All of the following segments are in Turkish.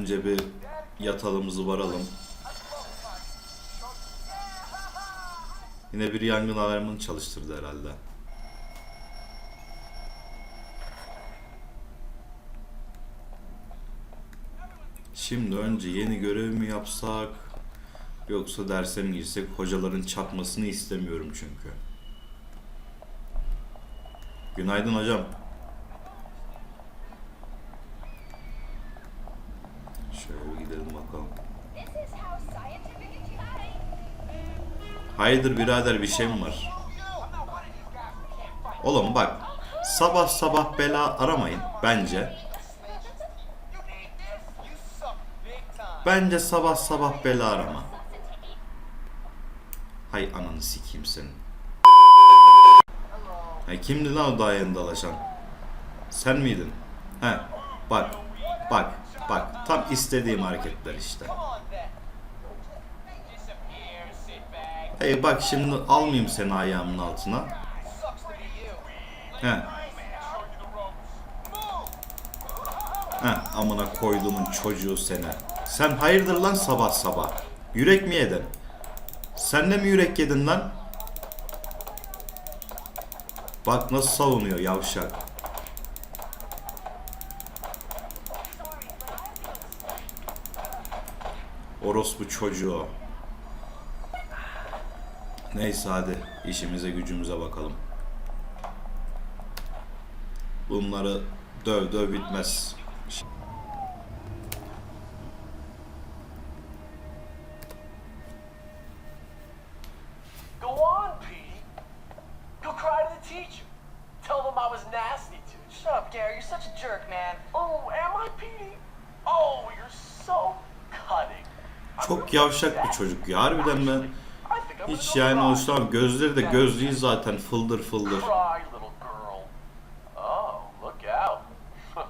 Önce bir yatalım zıvaralım. Yine bir yangın alarmını çalıştırdı herhalde. Şimdi önce yeni görev mi yapsak yoksa derse mi girsek hocaların çatmasını istemiyorum çünkü. Günaydın hocam. Şöyle bir gidelim bakalım. This is how scientific education. Hayırdır birader bir şey mi var? Oğlum bak sabah sabah bela aramayın bence. Bence sabah sabah bela arama. Hay ananı sikeyim senin. Ha, kimdi lan o daha yeni dalaşan? Sen miydin? He bak bak bak tam istediğim hareketler işte. Hey bak şimdi almayayım seni ayağımın altına. He. He amına koyduğumun çocuğu seni. Sen hayırdır lan sabah sabah? Yürek mi yedin? Sen de mi yürek yedin lan? Bak nasıl savunuyor yavşak. Orospu çocuğu. Neyse hadi işimize gücümüze bakalım. Bunları döv döv bitmez. Oh? Oh, Çok yavşak bir çocuk ya. Harbiden ben hiç yani hoşlanmam. Gözleri de göz değil zaten fıldır fıldır. Cry, little girl. Oh, look out.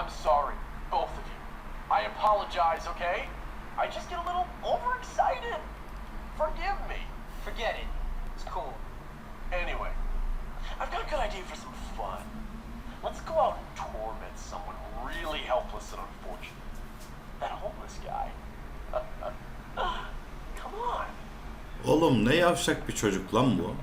I'm sorry, both of you. I apologize, okay? I just get a little overexcited. Forgive me. Forget it. It's cool. Anyway, I've got a good idea for some fun. Let's go out and torment someone really helpless and unfortunate. That homeless guy. Come on. Oğlum ne yavşak bir çocuk lan bu.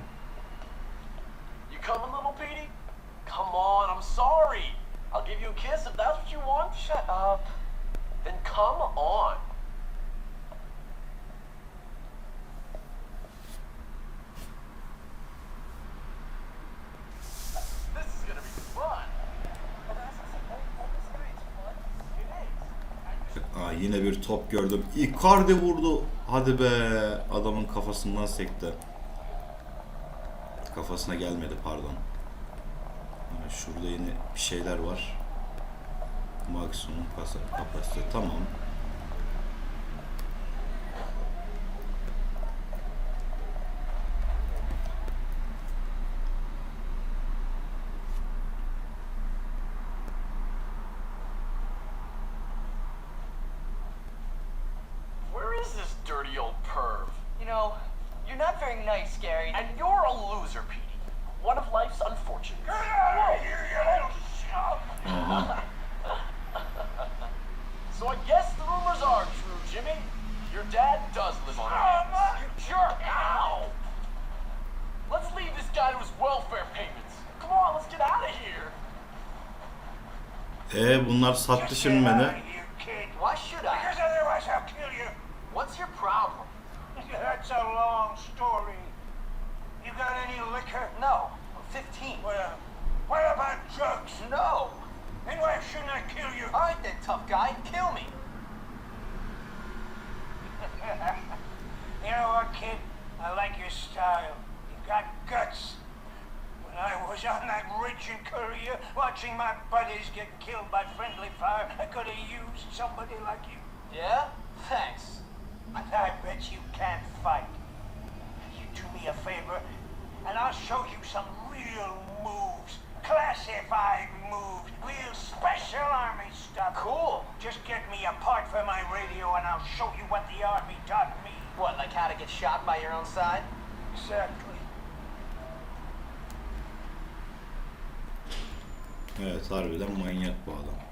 Top gördüm. Icardi vurdu. Hadi be. Adamın kafasından sekti. Kafasına gelmedi pardon. Şurada yine bir şeyler var. Maksimum kapasite. Tamam. Does live on campus. You jerk! Ow! Let's leave this guy to his welfare payments. Come on, let's get out of here. E bunlar sattı şimdi beni. You kid. Why should I? Because otherwise I'll kill you. What's your problem? That's a long story. You got any liquor? No, I'm 15. Well, what about drugs? No. And why shouldn't I kill you? All right then, tough guy. Kill me. You know what, kid? I like your style. You've got guts. When I was on that ridge in Korea, watching my buddies get killed by friendly fire, I could have used somebody like you. Yeah? Thanks. but I bet you can't fight. You do me a favor, and I'll show you some real moves. Classified moves. Real special army stuff. Cool. Just get me a part for my radio, and I'll show you what the army taught me. What, like how to get shot by your own side? Exactly. Evet harbiden manyak bu adam.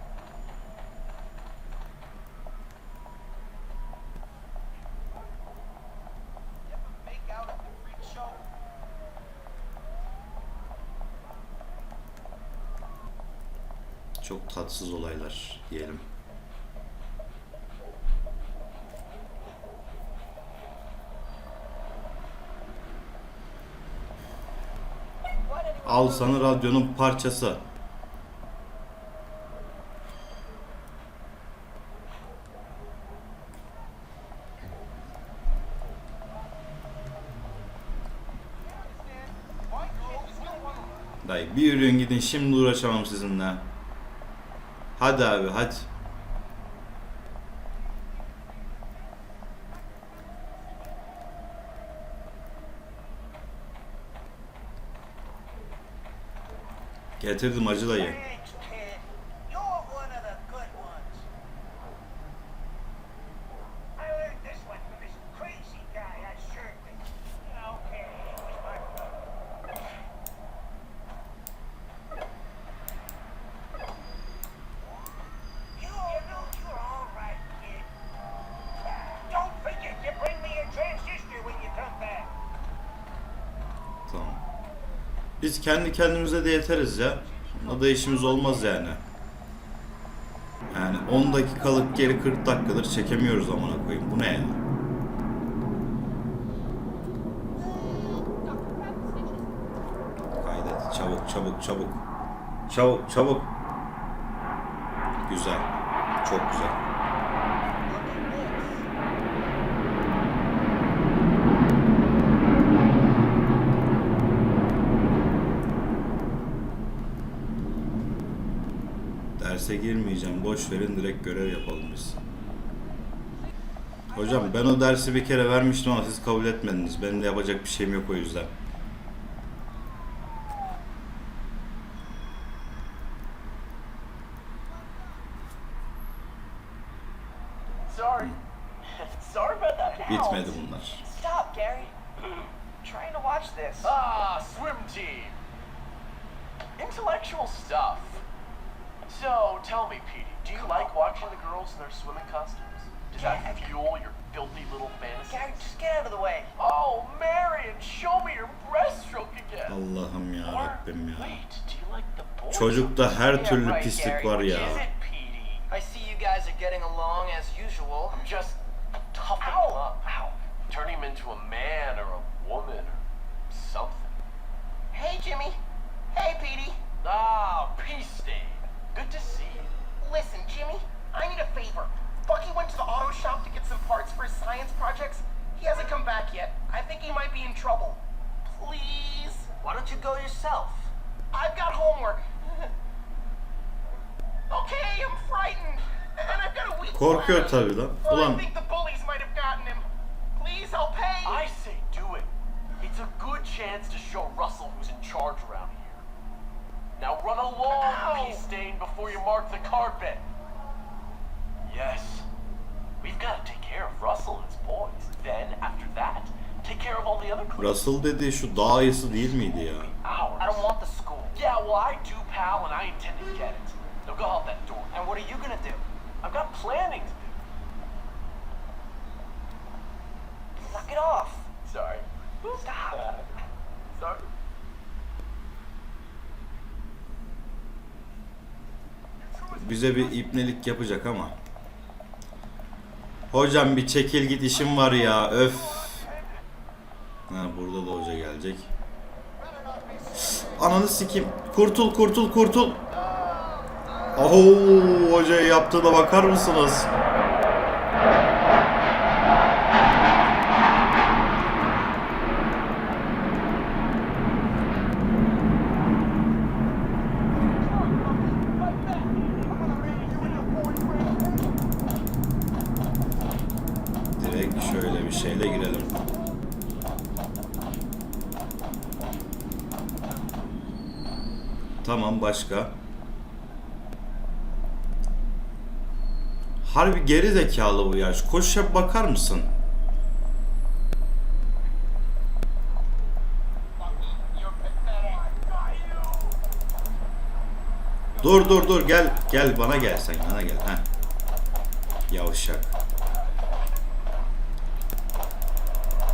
Çok tatsız olaylar diyelim. Al sana radyonun parçası. Dayı bir yürüyün gidin şimdi uğraşamam sizinle. Hadi abi hadi. Getirdim acı dayı. Kendi kendimize de yeteriz ya. Bunda da işimiz olmaz yani. Yani 10 dakikalık geri 40 dakikadır çekemiyoruz amına koyayım. Bu ne ya? Kaydet. Çabuk çabuk çabuk. Çabuk çabuk. Güzel. Çok güzel. Girmeyeceğim. Boş verin direkt görev yapalım biz. Hocam ben o dersi bir kere vermiştim ama siz kabul etmediniz. Benim de yapacak bir şeyim yok o yüzden. Sorry. Sorry about that. Bitmedi bunlar. Stop, Gary. trying to watch this. Ah, swim team. Intellectual stuff. So, tell me, Petey, do you like watching the girls in their swimming costumes? Does that Yeah. fuel your filthy little Gary, fantasies? just get out of the way. Oh, Marion, show me your breaststroke again. Allah'ım ya Or, Rabbim ya. wait, do you like the boys? Çocukta her Yeah, türlü right, pislik Gary. var ya. Is it, Petey? I see you guys are getting along as usual. I'm just toughing him up. Ow. Turn him into a man or a woman or something. Hey, Jimmy. Hey, Petey. Ah, peace stain. Good to see you. Listen, Jimmy, I need a favor. Bucky went to the auto shop to get some parts for his science projects. He hasn't come back yet. I think he might be in trouble. Please? Why don't you go yourself? I've got homework. okay, I'm frightened. And I've got a weak Korkuyor bladder. tabii lan. Well, I Ulan to do. Knock it off. Sorry. Stop. Sorry. Bize bir ipnelik yapacak ama. Hocam bir çekil git işim var ya öf. Ha burada da hoca gelecek. Ananı sikeyim. Kurtul kurtul kurtul. Oho hocaya yaptığına bakar mısınız? Direkt şöyle şeyle girelim. Tamam başka. Harbi geri zekalı bu yaş. Koşuşa bakar mısın? Dur dur dur gel gel bana gel sen bana gel ha. Yavşak.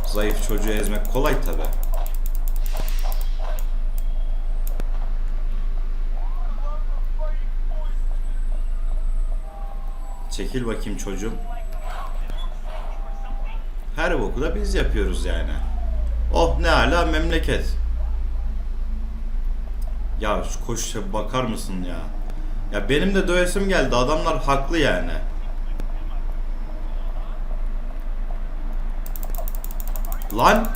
Zayıf çocuğu ezmek kolay tabi. Çekil bakayım çocuğum. Her boku da biz yapıyoruz yani. Oh ne ala memleket. Ya şu koşuşa bakar mısın ya? Ya benim de dövesim geldi. Adamlar haklı yani. Lan!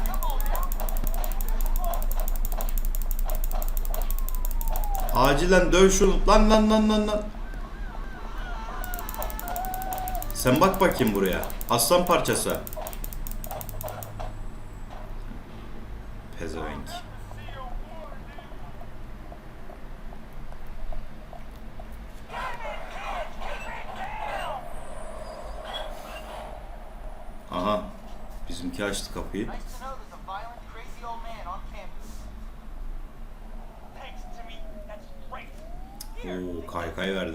Acilen döv şunu. Lan lan lan lan lan. Sen bak bakayım buraya. Aslan parçası. Pezevenk. Aha. Bizimki açtı kapıyı. Nice to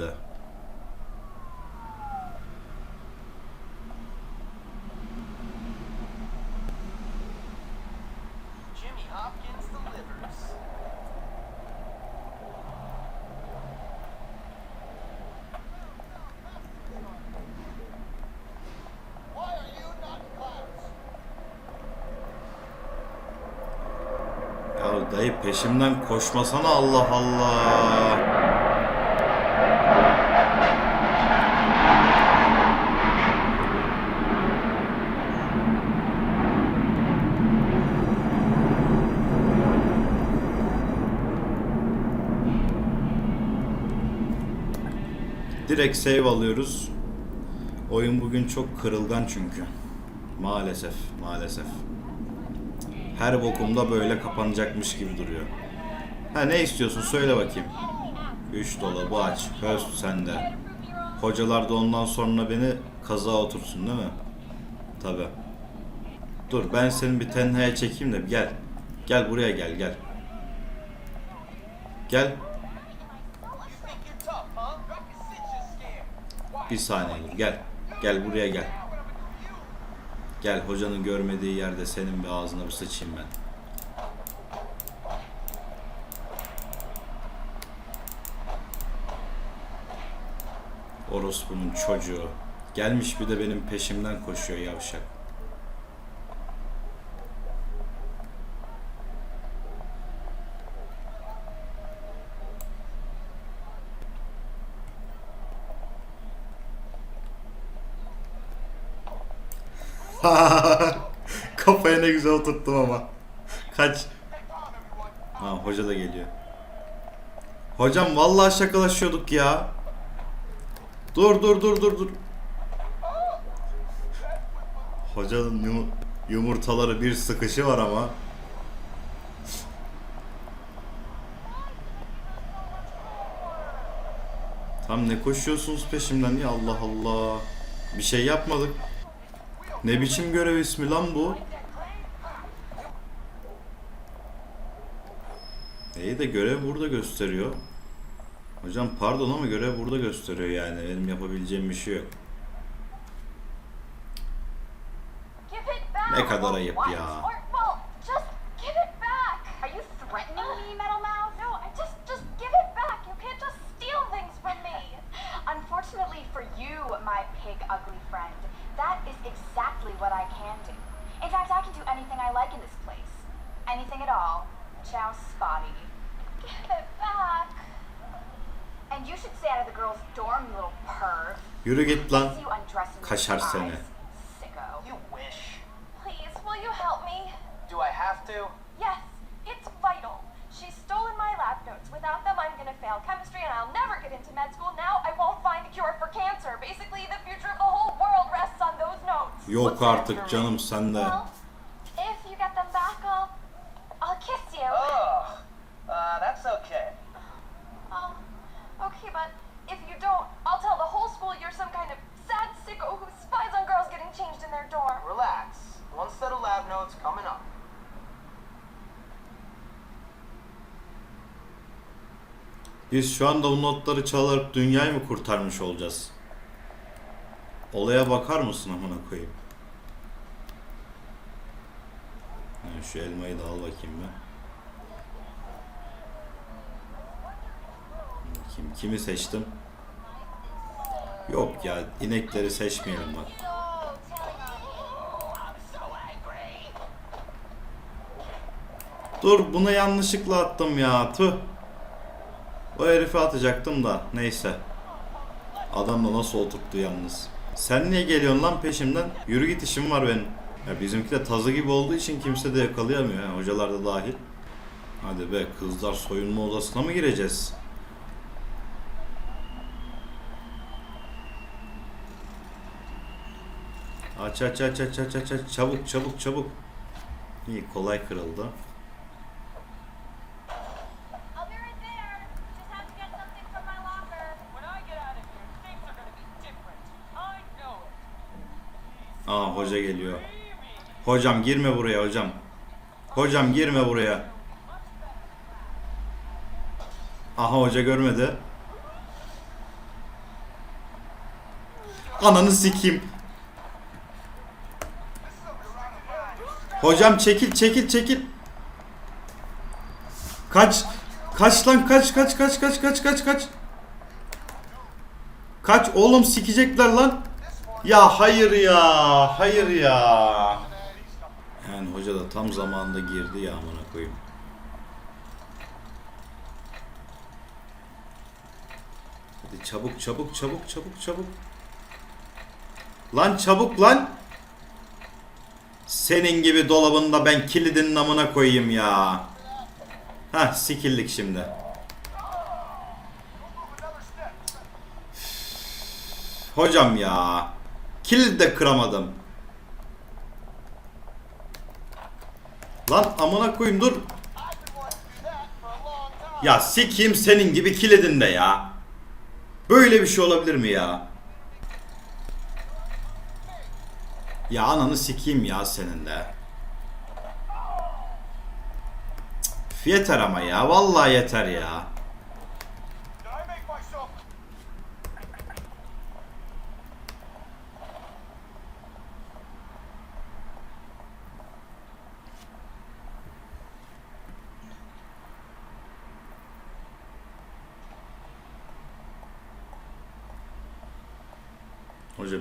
know dayı peşimden koşmasana Allah Allah. Direkt save alıyoruz. Oyun bugün çok kırılgan çünkü. Maalesef, maalesef. Her bokumda böyle kapanacakmış gibi duruyor. Ha ne istiyorsun söyle bakayım. 3 dolabı aç. Höst sende. Hocalar da ondan sonra beni kaza otursun değil mi? Tabi. Dur ben seni bir tenhaya çekeyim de gel. Gel buraya gel gel. Gel. Bir saniye dur gel. Gel buraya gel. Gel hocanın görmediği yerde senin bir ağzına bir sıçayım ben. Orospu'nun çocuğu. Gelmiş bir de benim peşimden koşuyor yavşak. Kafaya ne güzel oturttum ama. Kaç. Ha hoca da geliyor. Hocam vallahi şakalaşıyorduk ya. Dur dur dur dur dur. Hocanın yum- yumurtaları bir sıkışı var ama. Tam ne koşuyorsunuz peşimden ya Allah Allah. Bir şey yapmadık. Ne biçim görev ismi lan bu? İyi de görev burada gösteriyor. Hocam pardon ama görev burada gösteriyor yani. Benim yapabileceğim bir şey yok. Ne kadar ayıp ya. What I can do. In fact, I can do anything I like in this place. Anything at all. Ciao, Spotty. Give it back. And you should stay out of the girls' dorm, you little perv. Yürü git lan. See you undressing with Kaşar your seni. eyes, Sicko. You wish. Please, will you help me? Do I have to? Yes, it's vital. She's stolen my lab notes. Without them, I'm gonna fail chemistry and I'll never get into med school. Now I won't find a cure for cancer. Basically, the future of Yok artık canım sen de. Well, if you get them back, I'll, I'll kiss you. Oh, uh, that's okay. Oh, okay, but if you don't, I'll tell the whole school you're some kind of sad sicko who spies on girls getting changed in their dorm. Relax. One set of lab notes coming up. Biz şu anda bu notları çalıp dünyayı mı kurtarmış olacağız? Olaya bakar mısın amına koyayım? Yani şu elmayı da al bakayım ben. Bakayım kimi seçtim? Yok ya inekleri seçmeyelim bak. Dur bunu yanlışlıkla attım ya tüh. O herifi atacaktım da neyse. Adam da nasıl oturttu yalnız. Sen niye geliyorsun lan peşimden? Yürü git işim var benim. Ya bizimki de tazı gibi olduğu için kimse de yakalayamıyor. ha, hocalar da dahil. Hadi be kızlar soyunma odasına mı gireceğiz? Aç aç aç aç aç aç aç çabuk çabuk çabuk. İyi kolay kırıldı. Hoca geliyor. Hocam girme buraya hocam. Hocam girme buraya. Aha hoca görmedi. Ananı sikeyim. Hocam çekil çekil çekil. Kaç. Kaç lan kaç kaç kaç kaç kaç kaç kaç. Kaç oğlum sikecekler lan. Ya hayır ya, hayır ya. Yani hoca da tam zamanında girdi ya amına koyayım. Hadi çabuk çabuk çabuk çabuk çabuk. Lan çabuk lan. Senin gibi dolabında ben kilidin namına koyayım ya. Hah sikildik şimdi. Hocam ya. Kilidi de kıramadım. Lan amına koyayım dur. Ya sikeyim senin gibi kilidinde ya. Böyle bir şey olabilir mi ya? Ya ananı sikeyim ya senin de. Cık, Yeter ama ya. Vallahi yeter ya.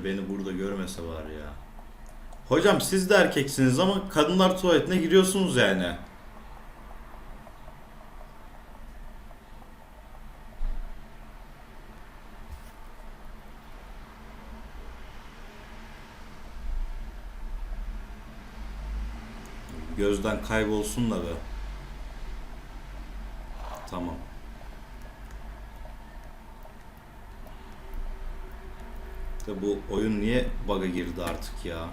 Beni burada görmese var ya. Hocam siz de erkeksiniz ama kadınlar tuvaletine giriyorsunuz yani. Gözden kaybolsun da be. Tamam. De bu oyun niye bug'a girdi artık ya?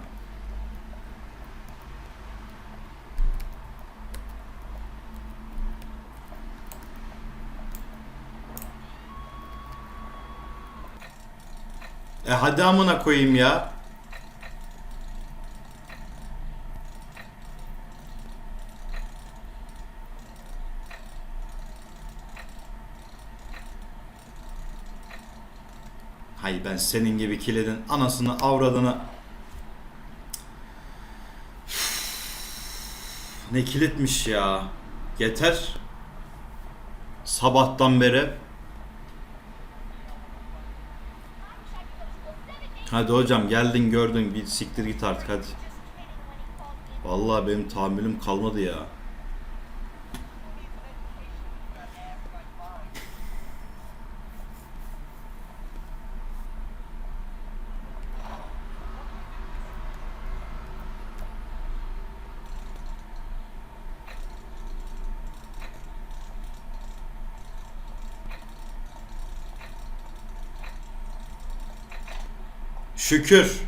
E hadi amına koyayım ya. Hay ben senin gibi kilidin anasını avradını Ne kilitmiş ya. Yeter. Sabahtan beri. Hadi hocam geldin gördün bir siktir git artık hadi. Vallahi benim tahammülüm kalmadı ya. Şükür.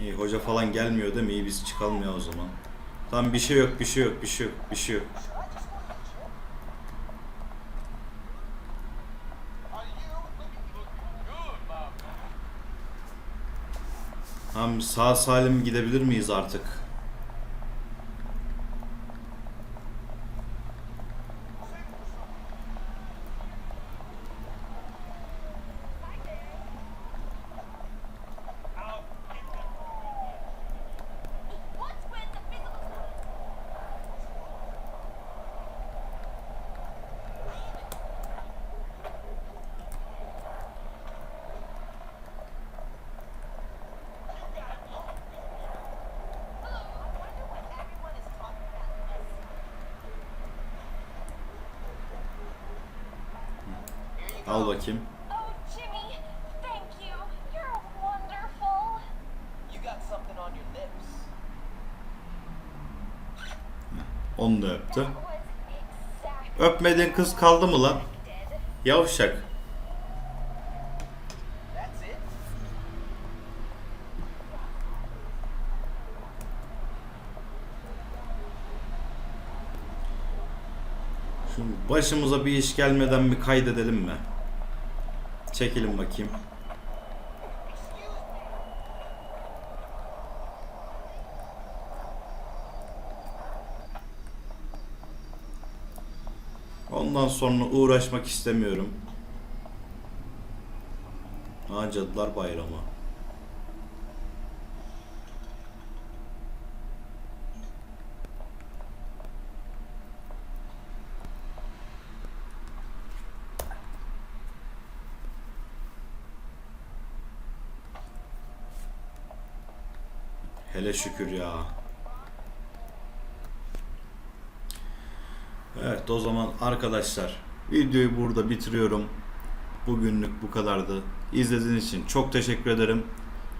İyi hoca falan gelmiyor değil mi? İyi biz çıkalım ya o zaman. Tam bir şey yok, bir şey yok, bir şey yok, bir şey yok. Sağ salim gidebilir miyiz artık? Al bakayım. Oh, Jimmy, thank you. You're wonderful. You got something on your lips. Onu da öptü. Öpmediğin kız kaldı mı lan? Yavşak. Şu başımıza bir iş gelmeden bir kaydedelim mi? Çekelim bakayım. Ondan sonra uğraşmak istemiyorum. Ha Cadılar Bayramı. Hele şükür ya. Evet o zaman arkadaşlar videoyu burada bitiriyorum. Bugünlük bu kadardı. İzlediğiniz için çok teşekkür ederim.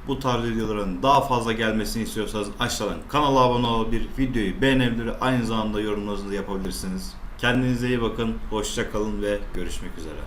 Bu tarz videoların daha fazla gelmesini istiyorsanız aşağıdan kanala abone olabilir, videoyu beğenebilir, aynı zamanda yorumlarınızı da yapabilirsiniz. Kendinize iyi bakın, hoşça kalın ve görüşmek üzere.